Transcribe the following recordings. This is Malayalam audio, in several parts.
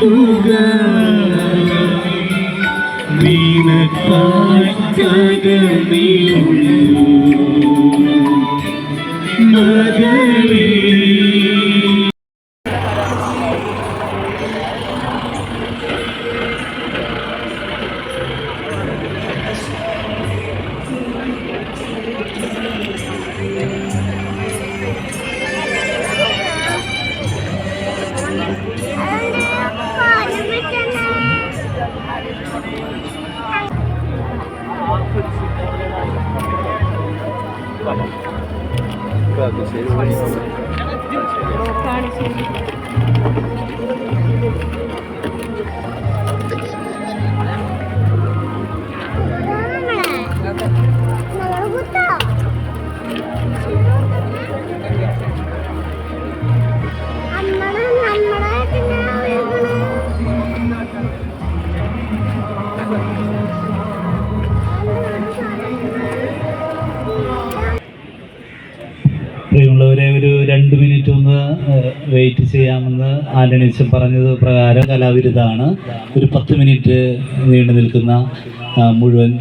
നോക്കുക മകളേ പ്രിയമുള്ളവരെ ഒരു രണ്ട് മിനിറ്റ് ഒന്ന് വെയിറ്റ് ചെയ്യാമെന്ന് ആന്റണീച്ചൻ പറഞ്ഞത് പ്രകാരം കലാവിരുതാണ് ഒരു പത്ത് മിനിറ്റ് നീണ്ടു നിൽക്കുന്ന മുഴുവൻ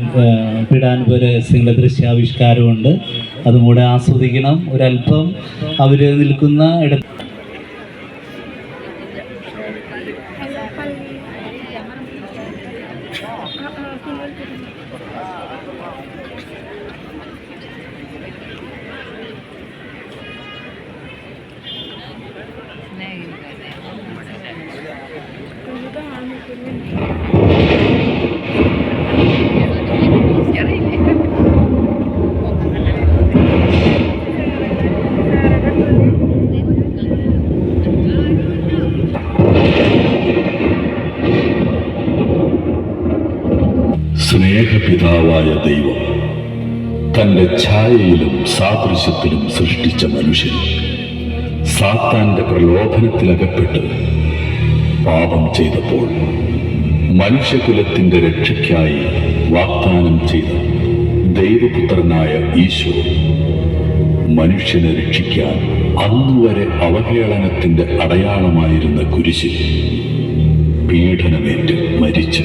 രഹസ്യങ്ങളുടെ ദൃശ്യാവിഷ്കാരമുണ്ട്. അതും കൂടെ ആസ്വദിക്കണം. ഒരല്പം അവർ നിൽക്കുന്ന ഇട Thank you. സ്നേഹപിതാവായ ദൈവം തന്റെ ഛായയിലും സാദൃശ്യത്തിലും സൃഷ്ടിച്ച മനുഷ്യൻ സാത്താന്റെ പ്രലോഭനത്തിലകപ്പെട്ട് പാപം ചെയ്തപ്പോൾ മനുഷ്യകുലത്തിന്റെ രക്ഷയ്ക്കായി വാഗ്ദാനം ചെയ്ത ദൈവപുത്രനായ ഈശോ മനുഷ്യനെ രക്ഷിക്കാൻ അന്നുവരെ അവഹേളനത്തിന്റെ അടയാളമായിരുന്ന കുരിശിൽ പീഡനമേറ്റ്. മരിച്ച്.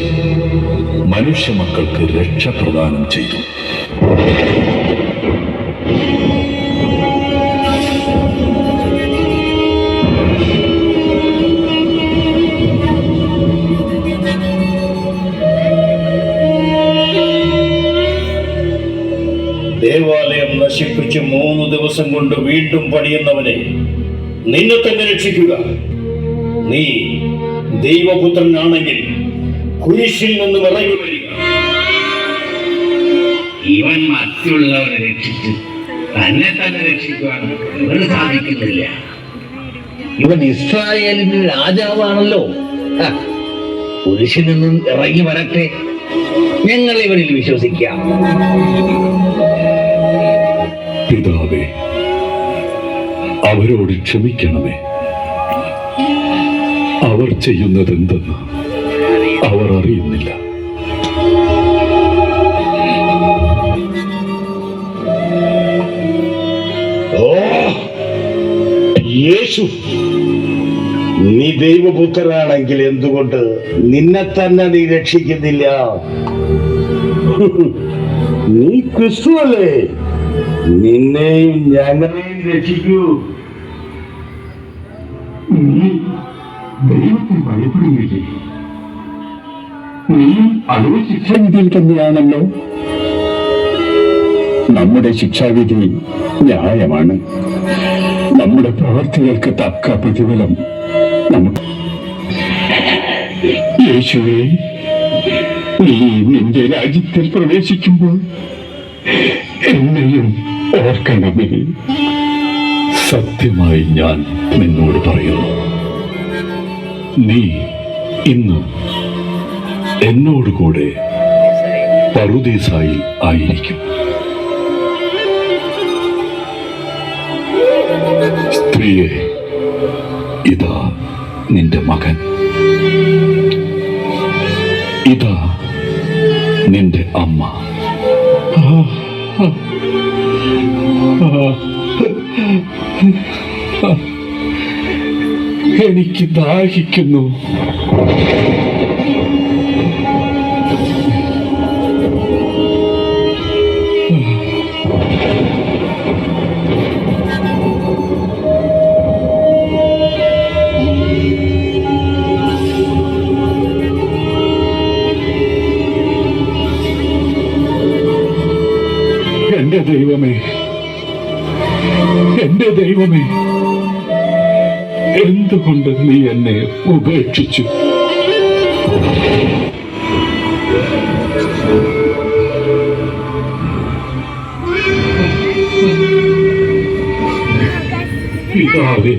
മനുഷ്യമക്കൾക്ക് രക്ഷ പ്രദാനം ചെയ്തു. ദേവാലയം നശിപ്പിച്ച് മൂന്ന് ദിവസം കൊണ്ട് വീണ്ടും പണിയുന്നവനെ നിന്നെ തന്നെ രക്ഷിക്കുക. നീ ദൈവപുത്രനാണെങ്കിൽ കുരിശിൽ നിന്ന് ഇറങ്ങി വരിക ഇവൻ മറ്റുള്ളവരെ രക്ഷിച്ച് തന്നെ തന്നെ രക്ഷിക്കുവാൻ ഇവന് സാധിക്കുന്നില്ല. ഇവൻ ഇസ്രായേലിന് രാജാവാണല്ലോ. കുരിശിൽ നിന്നും ഇറങ്ങി വരട്ടെ. ഞങ്ങൾ ഇവരിൽ വിശ്വസിക്കാം. പിതാവേ അവരോട് ക്ഷമിക്കണമേ. അവർ ചെയ്യുന്നതെന്തെന്ന് അവർ അറിയുന്നില്ല. ഓ യേശു നീ ദൈവപുത്രനാണെങ്കിൽ എന്തുകൊണ്ട് നിന്നെ തന്നെ നീ രക്ഷിക്കുന്നില്ല? നീ ക്രിസ്തു അല്ലേ? നിന്നെയും ഞങ്ങളെയും രക്ഷിക്കൂ. നീ ദൈവത്തെ ഭയപ്പെടുന്നില്ലേ നീ അതേ ശിക്ഷാവിധിയിൽ തന്നെയാണല്ലോ നമ്മുടെ ശിക്ഷാവിധി ന്യായമാണ്. നമ്മുടെ പ്രവർത്തികൾക്ക് തക്ക പ്രതിഫലം നമുക്ക്. യേശുവേ നീ നിന്റെ രാജ്യത്തിൽ പ്രവേശിക്കുമ്പോൾ എന്നെയും ഓർക്കണമേ. സത്യമായി ഞാൻ നിന്നോട് പറയുന്നു. നീ ഇന്ന് എന്നോടുകൂടെ പറുദീസായിൽ ആയിരിക്കും. സ്ത്രീയെ ഇതാ നിന്റെ മകൻ. ഇതാ നിന്റെ അമ്മ. എനിക്ക് ദാഹിക്കുന്നു. എന്റെ ദൈവമേ. എന്റെ ദൈവമേ. എന്തുകൊണ്ട് നീ എന്നെ ഉപേക്ഷിച്ചു? പിതാവേ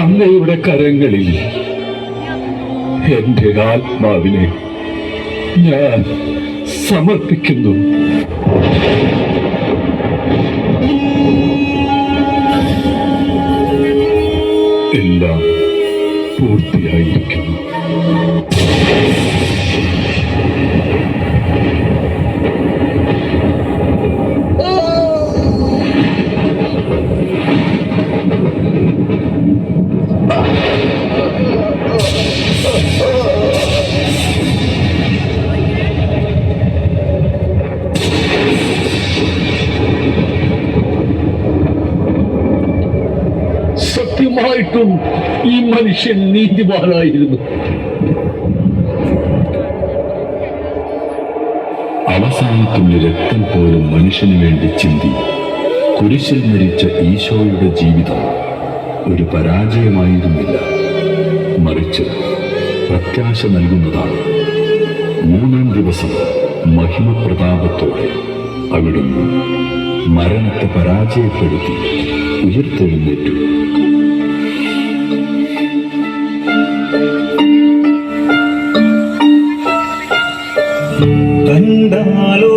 അങ്ങയുടെ കരങ്ങളിൽ എന്റെ ആത്മാവിനെ ഞാൻ സമർപ്പിക്കുന്നു. Thank you. സത്യമായിട്ടും ഈ മനുഷ്യൻ നീതിമാനായിരുന്നു. അവസാനത്തുള്ളി രക്തം പോലും മനുഷ്യന് വേണ്ടി ചിന്തി. കുരിശിൽ മരിച്ച ഈശോയുടെ ജീവിതം ഒരു പരാജയമായിരുന്നില്ല. മറിച്ച് പ്രത്യാശ നൽകുന്നതാണ്. മൂന്നാം ദിവസം മഹിമപ്രതാപത്തോടെ അവിടുന്ന് മരണത്തെ പരാജയപ്പെടുത്തി ഉയർത്തെഴുന്നേറ്റു. കണ്ടാലോ